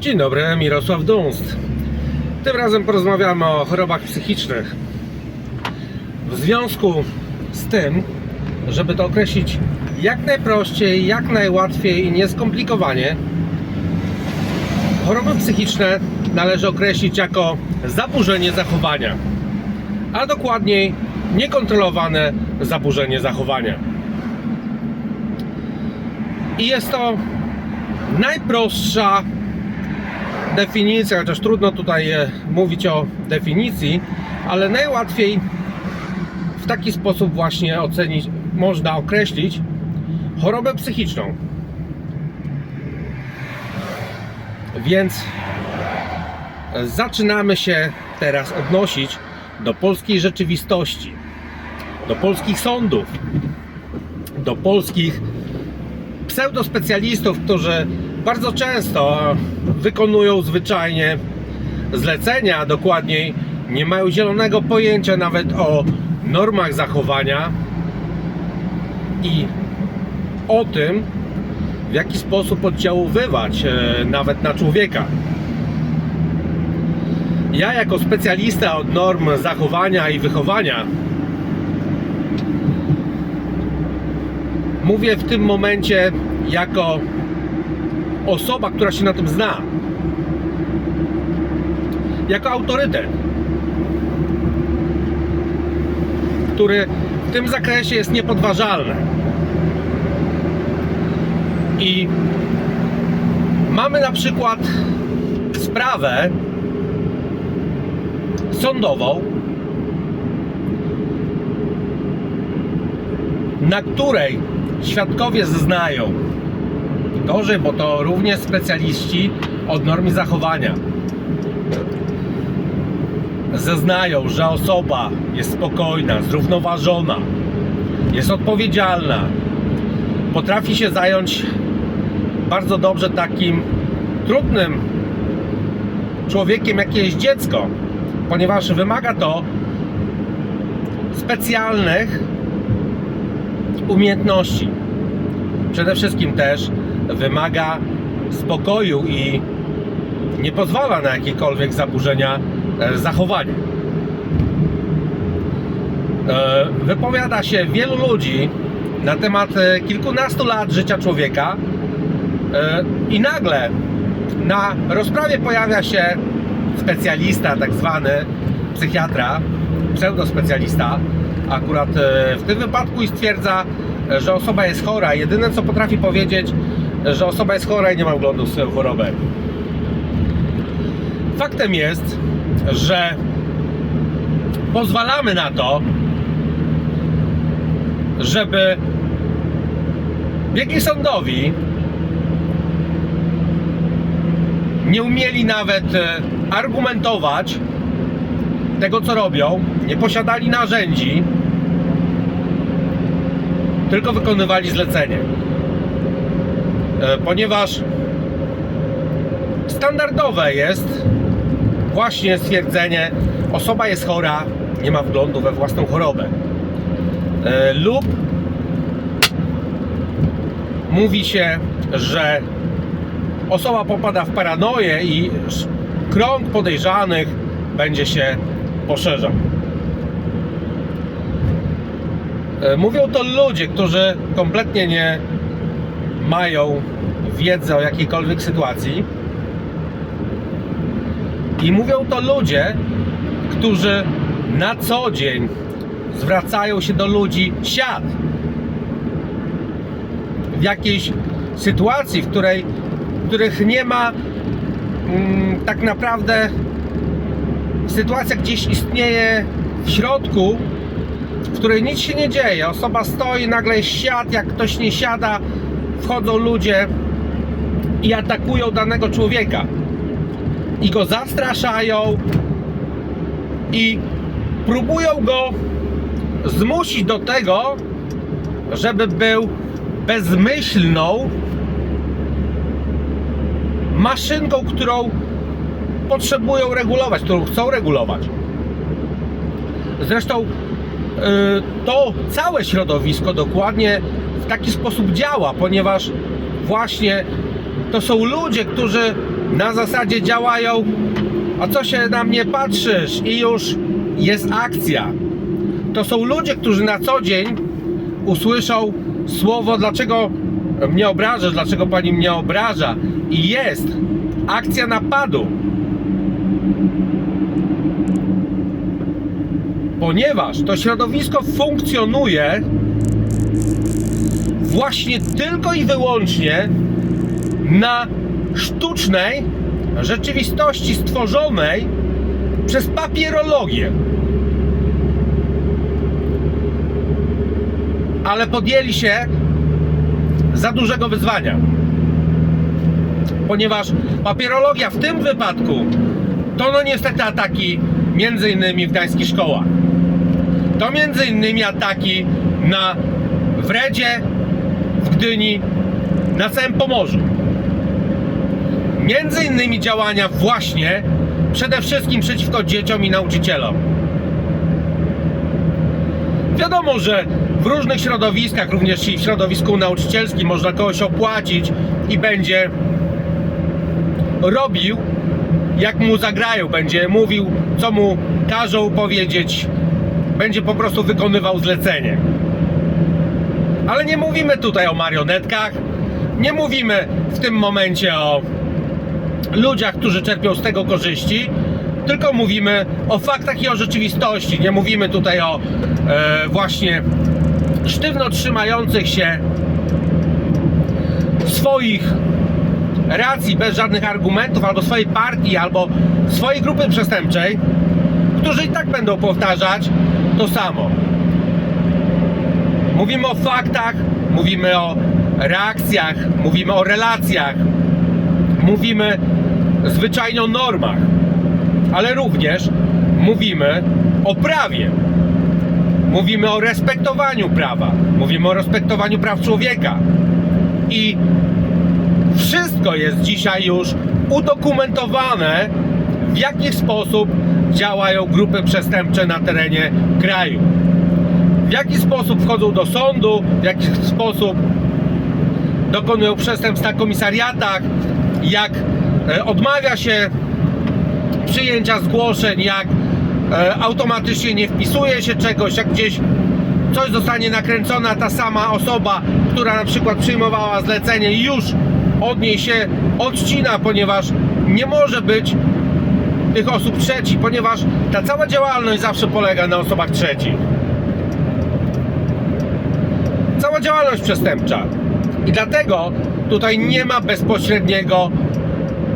Dzień dobry, Mirosław Dunst. Tym razem porozmawiamy o chorobach psychicznych. W związku z tym, żeby to określić jak najprościej, jak najłatwiej i nieskomplikowanie, choroby psychiczne należy określić jako zaburzenie zachowania, a dokładniej niekontrolowane zaburzenie zachowania. I jest to najprostsza definicja, chociaż trudno tutaj e, mówić o definicji, ale najłatwiej w taki sposób właśnie ocenić, można określić chorobę psychiczną. Więc zaczynamy się teraz odnosić do polskiej rzeczywistości, do polskich sądów, do polskich pseudospecjalistów, którzy bardzo często wykonują zwyczajnie zlecenia, a dokładniej nie mają zielonego pojęcia nawet o normach zachowania i o tym, w jaki sposób oddziaływać e, nawet na człowieka. Ja, jako specjalista od norm zachowania i wychowania, mówię w tym momencie jako osoba, która się na tym zna, jako autorytet, który w tym zakresie jest niepodważalny. I mamy na przykład sprawę sądową, na której świadkowie zeznają gorzej, bo to również specjaliści od normy zachowania zeznają, że osoba jest spokojna, zrównoważona, jest odpowiedzialna, potrafi się zająć bardzo dobrze takim trudnym człowiekiem, jakim jest dziecko, ponieważ wymaga to specjalnych umiejętności. Przede wszystkim też wymaga spokoju i nie pozwala na jakiekolwiek zaburzenia e, zachowania. E, Wypowiada się wielu ludzi na temat e, kilkunastu lat życia człowieka i nagle na rozprawie pojawia się specjalista, tak zwany psychiatra, pseudospecjalista, akurat w tym wypadku i stwierdza, że osoba jest chora. Jedyne co potrafi powiedzieć, że osoba jest chora i nie ma wglądu w swoją chorobę. Faktem jest, że pozwalamy na to, żeby biegli sądowi nie umieli nawet e, argumentować tego, co robią, nie posiadali narzędzi, tylko wykonywali zlecenie. E, Ponieważ standardowe jest właśnie stwierdzenie, osoba jest chora, nie ma wglądu we własną chorobę. E, Lub mówi się, że osoba popada w paranoję i krąg podejrzanych będzie się poszerzał. E, Mówią to ludzie, którzy kompletnie nie mają wiedzy o jakiejkolwiek sytuacji. I mówią to ludzie, którzy na co dzień zwracają się do ludzi siad. W jakiejś sytuacji, w której w których nie ma mm, tak naprawdę sytuacja gdzieś istnieje w środku, w której nic się nie dzieje. Osoba stoi, nagle siad, jak ktoś nie siada, wchodzą ludzie i atakują danego człowieka. I go zastraszają i próbują go zmusić do tego, żeby był bezmyślną maszynką, którą potrzebują regulować, którą chcą regulować. Zresztą y, to całe środowisko dokładnie w taki sposób działa, ponieważ właśnie to są ludzie, którzy na zasadzie działają, a co się na mnie patrzysz i już jest akcja. To są ludzie, którzy na co dzień usłyszą słowo, dlaczego mnie obrażasz, dlaczego pani mnie obraża. I jest akcja napadu. Ponieważ to środowisko funkcjonuje właśnie tylko i wyłącznie na sztucznej rzeczywistości stworzonej przez papierologię. Ale podjęli się za dużego wyzwania. Ponieważ papierologia w tym wypadku to no niestety ataki między innymi w gdańskich szkołach. To między innymi ataki na Wredzie, Gdyni, na całym Pomorzu. Między innymi działania właśnie przede wszystkim przeciwko dzieciom i nauczycielom. Wiadomo, że w różnych środowiskach, również i w środowisku nauczycielskim, można kogoś opłacić i będzie robił, jak mu zagrają, będzie mówił, co mu każą powiedzieć, będzie po prostu wykonywał zlecenie. Ale nie mówimy tutaj o marionetkach, nie mówimy w tym momencie o ludziach, którzy czerpią z tego korzyści, tylko mówimy o faktach i o rzeczywistości. Nie mówimy tutaj o e, właśnie sztywno trzymających się swoich racji bez żadnych argumentów, albo swojej partii, albo swojej grupy przestępczej, którzy i tak będą powtarzać to samo. Mówimy o faktach, mówimy o reakcjach, mówimy o relacjach, mówimy zwyczajnie o normach, ale również mówimy o prawie. Mówimy o respektowaniu prawa, mówimy o respektowaniu praw człowieka. I wszystko jest dzisiaj już udokumentowane, w jaki sposób działają grupy przestępcze na terenie kraju. W jaki sposób wchodzą do sądu, w jaki sposób dokonują przestępstw na komisariatach, jak e, odmawia się przyjęcia zgłoszeń, jak e, automatycznie nie wpisuje się czegoś, jak gdzieś coś zostanie nakręcona ta sama osoba, która na przykład przyjmowała zlecenie i już od niej się odcina, ponieważ nie może być tych osób trzecich, ponieważ ta cała działalność zawsze polega na osobach trzecich. Cała działalność przestępcza. I dlatego tutaj nie ma bezpośredniego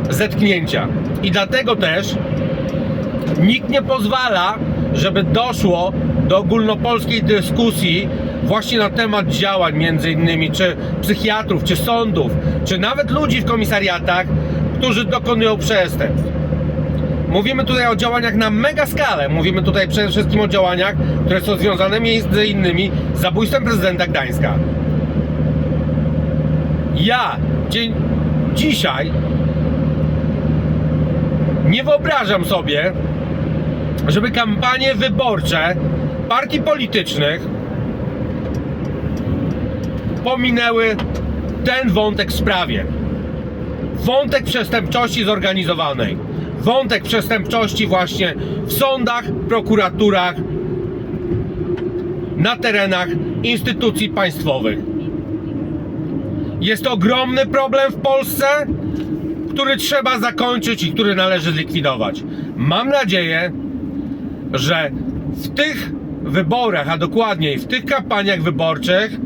zetknięcia. I dlatego też nikt nie pozwala, żeby doszło do ogólnopolskiej dyskusji właśnie na temat działań między innymi czy psychiatrów, czy sądów, czy nawet ludzi w komisariatach, którzy dokonują przestępstw. Mówimy tutaj o działaniach na mega skalę. Mówimy tutaj przede wszystkim o działaniach, które są związane między innymi z zabójstwem prezydenta Gdańska. Ja dzień, dzisiaj nie wyobrażam sobie, żeby kampanie wyborcze partii politycznych pominęły ten wątek w sprawie. Wątek przestępczości zorganizowanej. Wątek przestępczości właśnie w sądach, prokuraturach, na terenach instytucji państwowych. Jest to ogromny problem w Polsce, który trzeba zakończyć i który należy zlikwidować. Mam nadzieję, że w tych wyborach, a dokładniej w tych kampaniach wyborczych,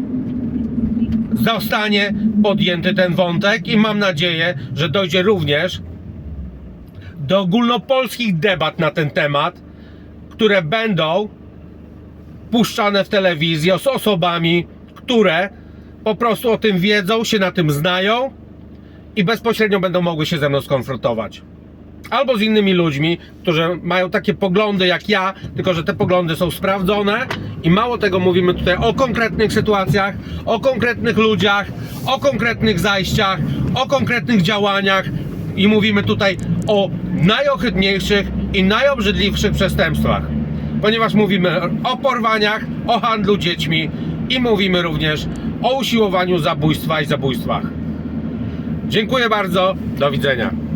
zostanie podjęty ten wątek i mam nadzieję, że dojdzie również do ogólnopolskich debat na ten temat, które będą puszczane w telewizji z osobami, które po prostu o tym wiedzą, się na tym znają i bezpośrednio będą mogły się ze mną skonfrontować. Albo z innymi ludźmi, którzy mają takie poglądy jak ja, tylko że te poglądy są sprawdzone i mało tego mówimy tutaj o konkretnych sytuacjach, o konkretnych ludziach, o konkretnych zajściach, o konkretnych działaniach i mówimy tutaj o najohydniejszych i najobrzydliwszych przestępstwach. Ponieważ mówimy o porwaniach, o handlu dziećmi i mówimy również o usiłowaniu zabójstwa i zabójstwach. Dziękuję bardzo, do widzenia.